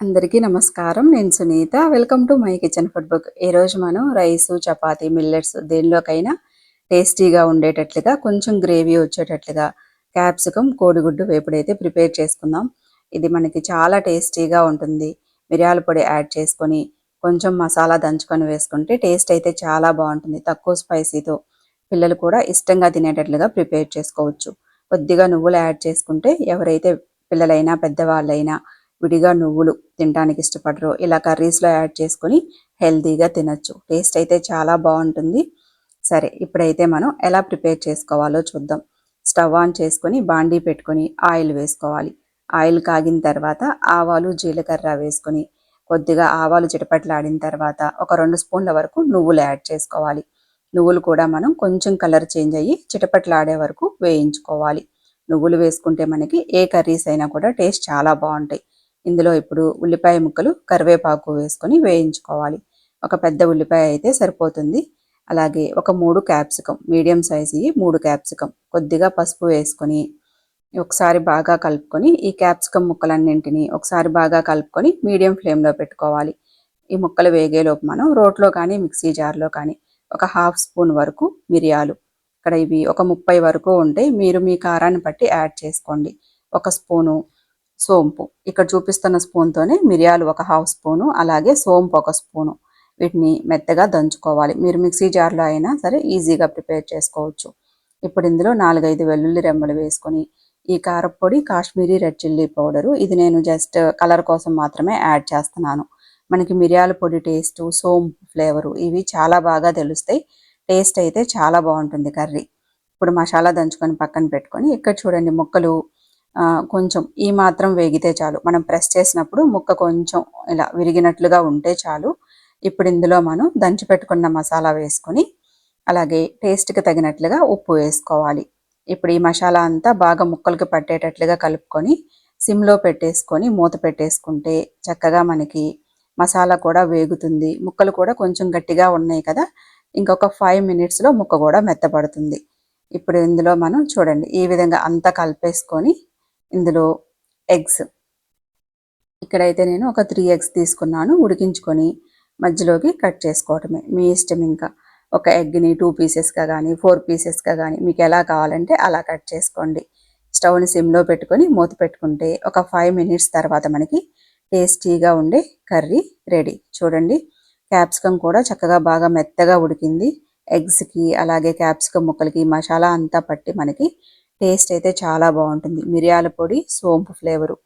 అందరికీ నమస్కారం. నేను Sunitha. Welcome to my kitchen food book. ఈరోజు మనం రైస్ చపాతి మిల్లెట్స్ దేనిలోకైనా టేస్టీగా ఉండేటట్లుగా కొంచెం గ్రేవీ వచ్చేటట్లుగా క్యాప్సికమ్ కోడిగుడ్డు వేపుడైతే ప్రిపేర్ చేసుకుందాం. ఇది మనకి చాలా టేస్టీగా ఉంటుంది. మిరియాల పొడి యాడ్ చేసుకొని కొంచెం మసాలా దంచుకొని వేసుకుంటే టేస్ట్ అయితే చాలా బాగుంటుంది. తక్కువ స్పైసీతో పిల్లలు కూడా ఇష్టంగా తినేటట్లుగా ప్రిపేర్ చేసుకోవచ్చు. కొద్దిగా నువ్వులు యాడ్ చేసుకుంటే ఎవరైతే పిల్లలైనా పెద్దవాళ్ళైనా విడిగా నువ్వులు తినడానికి ఇష్టపడరు. ఇలా కర్రీస్లో యాడ్ చేసుకొని హెల్తీగా తినచ్చు. టేస్ట్ అయితే చాలా బాగుంటుంది. సరే ఇప్పుడైతే మనం ఎలా ప్రిపేర్ చేసుకోవాలో చూద్దాం. స్టవ్ ఆన్ చేసుకొని బాండీ పెట్టుకొని ఆయిల్ వేసుకోవాలి. ఆయిల్ కాగిన తర్వాత ఆవాలు జీలకర్ర వేసుకొని కొద్దిగా ఆవాలు చిటపట్లాడిన తర్వాత ఒక రెండు స్పూన్ల వరకు నువ్వులు యాడ్ చేసుకోవాలి. నువ్వులు కూడా మనం కొంచెం కలర్ చేంజ్ అయ్యి చిటపట్లాడే వరకు వేయించుకోవాలి. నువ్వులు వేసుకుంటే మనకి ఏ కర్రీస్ అయినా కూడా టేస్ట్ చాలా బాగుంటాయి. ఇందులో ఇప్పుడు ఉల్లిపాయ ముక్కలు కరివేపాకు వేసుకొని వేయించుకోవాలి. ఒక పెద్ద ఉల్లిపాయ అయితే సరిపోతుంది. అలాగే ఒక మూడు క్యాప్సికం మీడియం సైజు మూడు క్యాప్సికం కొద్దిగా పసుపు వేసుకొని ఒకసారి బాగా కలుపుకొని ఈ క్యాప్సికం ముక్కలన్నింటినీ ఒకసారి బాగా కలుపుకొని మీడియం ఫ్లేమ్లో పెట్టుకోవాలి. ఈ ముక్కలు వేగేలోపు మనం రోట్లో కానీ మిక్సీ జార్లో కానీ ఒక హాఫ్ స్పూన్ వరకు మిరియాలు ఇక్కడ ఇవి ఒక ముప్పై వరకు ఉంటాయి మీరు మీ కారాన్ని బట్టి యాడ్ చేసుకోండి. ఒక స్పూను సోంపు. ఇక్కడ చూపిస్తున్న స్పూన్తోనే మిరియాలు ఒక హాఫ్ స్పూను అలాగే సోంపు ఒక స్పూను. వీటిని మెత్తగా దంచుకోవాలి. మీరు మిక్సీ జార్లో అయినా సరే ఈజీగా ప్రిపేర్ చేసుకోవచ్చు. ఇప్పుడు ఇందులో నాలుగైదు వెల్లుల్లి రెమ్మలు వేసుకొని ఈ కారపొడి కాశ్మీరీ రెడ్ చిల్లీ పౌడరు ఇది నేను జస్ట్ కలర్ కోసం మాత్రమే యాడ్ చేస్తున్నాను. మనకి మిరియాల పొడి టేస్టు సోంపు ఫ్లేవరు ఇవి చాలా బాగా తెలుస్తాయి. టేస్ట్ అయితే చాలా బాగుంటుంది కర్రీ. ఇప్పుడు మసాలా దంచుకొని పక్కన పెట్టుకొని ఇక్కడ చూడండి ముక్కలు కొంచెం ఈ మాత్రం వేగితే చాలు. మనం ప్రెస్ చేసినప్పుడు ముక్క కొంచెం ఇలా విరిగినట్లుగా ఉంటే చాలు. ఇప్పుడు ఇందులో మనం దంచి పెట్టుకున్న మసాలా వేసుకొని అలాగే టేస్ట్కి తగినట్లుగా ఉప్పు వేసుకోవాలి. ఇప్పుడు ఈ మసాలా అంతా బాగా ముక్కలకి పట్టేటట్లుగా కలుపుకొని సిమ్లో పెట్టేసుకొని మూత పెట్టేసుకుంటే చక్కగా మనకి మసాలా కూడా వేగుతుంది. ముక్కలు కూడా కొంచెం గట్టిగా ఉన్నాయి కదా ఇంకొక ఫైవ్ మినిట్స్లో ముక్క కూడా మెత్తపడుతుంది ఇప్పుడు ఇందులో మనం చూడండి ఈ విధంగా అంతా కలిపేసుకొని ఇందులో ఎగ్స్. ఇక్కడైతే నేను ఒక త్రీ ఎగ్స్ తీసుకున్నాను ఉడికించుకొని మధ్యలోకి కట్ చేసుకోవటమే. మీ ఇష్టం ఇంకా. ఒక ఎగ్ని టూ పీసెస్గా కానీ ఫోర్ పీసెస్గా కానీ మీకు ఎలా కావాలంటే అలా కట్ చేసుకోండి. స్టవ్ని సిమ్లో పెట్టుకొని మూత పెట్టుకుంటే ఒక ఫైవ్ మినిట్స్ తర్వాత మనకి టేస్టీగా ఉండే కర్రీ రెడీ. చూడండి క్యాప్సికమ్ కూడా చక్కగా బాగా మెత్తగా ఉడికింది. ఎగ్స్కి అలాగే క్యాప్సికమ్ ముక్కలకి మసాలా అంతా పట్టి మనకి టేస్ట్ అయితే చాలా బాగుంటుంది. మిరియాల పొడి సోంపు ఫ్లేవరు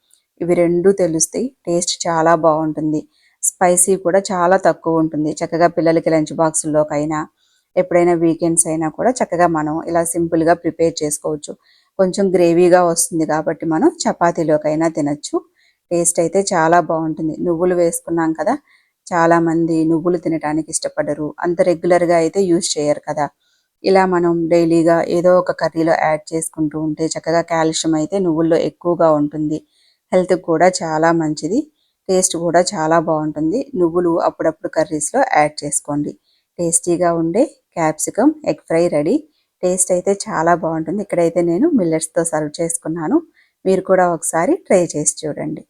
ఇవి రెండు తెలుస్తాయి టేస్ట్ చాలా బాగుంటుంది. స్పైసీ కూడా చాలా తక్కువ ఉంటుంది. చక్కగా పిల్లలకి లంచ్ బాక్సుల్లోకైనా ఎప్పుడైనా వీకెండ్స్ అయినా కూడా చక్కగా మనం ఇలా సింపుల్గా ప్రిపేర్ చేసుకోవచ్చు. కొంచెం గ్రేవీగా వస్తుంది కాబట్టి మనం చపాతీలోకైనా తినచ్చు. టేస్ట్ అయితే చాలా బాగుంటుంది. నువ్వులు వేసుకున్నాం కదా చాలామంది నువ్వులు తినడానికి ఇష్టపడరు. అంత రెగ్యులర్గా అయితే యూజ్ చేయరు కదా. ఇలా మనం డైలీగా ఏదో ఒక కర్రీలో యాడ్ చేసుకుంటూ ఉంటే చక్కగా కాల్షియం అయితే నువ్వుల్లో ఎక్కువగా ఉంటుంది. హెల్త్ కూడా చాలా మంచిది. టేస్ట్ కూడా చాలా బాగుంటుంది. నువ్వులు అప్పుడప్పుడు కర్రీస్లో యాడ్ చేసుకోండి. టేస్టీగా ఉండే capsicum egg fry ready. Taste అయితే చాలా బాగుంటుంది. ఇక్కడైతే నేను మిల్లెట్స్తో సర్వ్ చేసుకున్నాను. మీరు కూడా ఒకసారి ట్రై చేసి చూడండి.